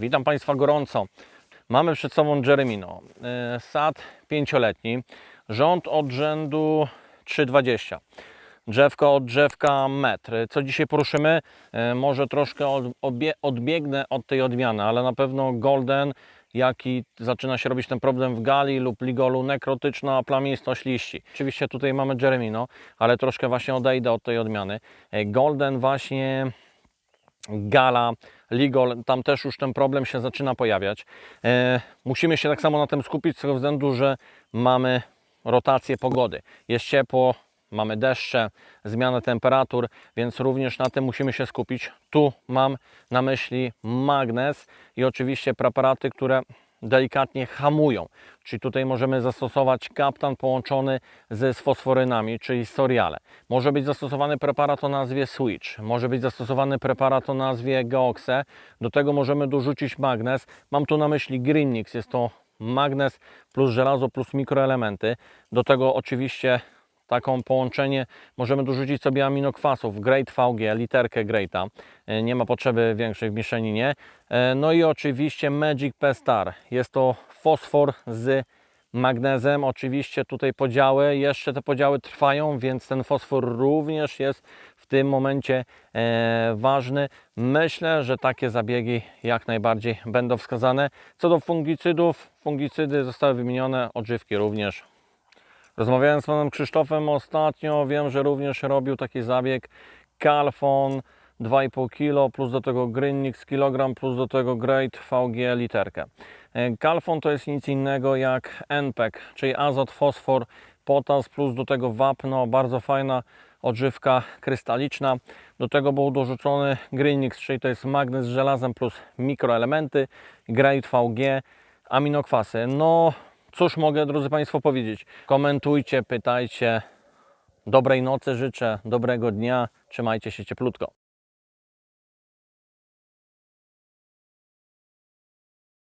Witam Państwa gorąco. Mamy przed sobą Jeremino. E, Sad pięcioletni, rząd od rzędu 3,20. Drzewko od drzewka metr. Co dzisiaj poruszymy? E, Może troszkę odbiegnę od tej odmiany, ale na pewno Golden, jaki zaczyna się robić ten problem w gali lub ligolu, nekrotyczna plamistość liści. Oczywiście tutaj mamy Jeremino, ale troszkę właśnie odejdę od tej odmiany. E, Golden właśnie Gala, Ligol, tam też już ten problem się zaczyna pojawiać. E, musimy się tak samo na tym skupić z tego względu, że mamy rotację pogody. Jest ciepło, mamy deszcze, zmianę temperatur, więc również na tym musimy się skupić. Tu mam na myśli magnez i oczywiście preparaty, które delikatnie hamują. Czyli tutaj możemy zastosować kaptan połączony z fosforynami, czyli soriale. Może być zastosowany preparat o nazwie Switch, może być zastosowany preparat o nazwie Geoxe. Do tego możemy dorzucić magnez. Mam tu na myśli Greenix, jest to magnez plus żelazo plus mikroelementy. Do tego oczywiście taką połączenie możemy dorzucić sobie aminokwasów, Great VG, literkę Greata, E, nie ma potrzeby większej w mieszaninie. E, No i oczywiście Magic Pestar, jest to fosfor z magnezem, oczywiście tutaj podziały, jeszcze te podziały trwają, więc ten fosfor również jest w tym momencie e, ważny. Myślę, że takie zabiegi jak najbardziej będą wskazane. Co do fungicydów, fungicydy zostały wymienione, odżywki również. Rozmawiałem z panem Krzysztofem ostatnio, wiem, że również robił taki zabieg Calfon 2,5 kg plus do tego Greenix kilogram plus do tego Great VG literkę. E, Calfon to jest nic innego jak NPEC, czyli azot, fosfor, potas plus do tego wapno, bardzo fajna odżywka krystaliczna. Do tego był dorzucony Greenix, czyli to jest magnez z żelazem plus mikroelementy, Great VG, aminokwasy. No cóż mogę, drodzy Państwo, powiedzieć? Komentujcie, pytajcie. Dobrej nocy życzę, dobrego dnia, trzymajcie się cieplutko.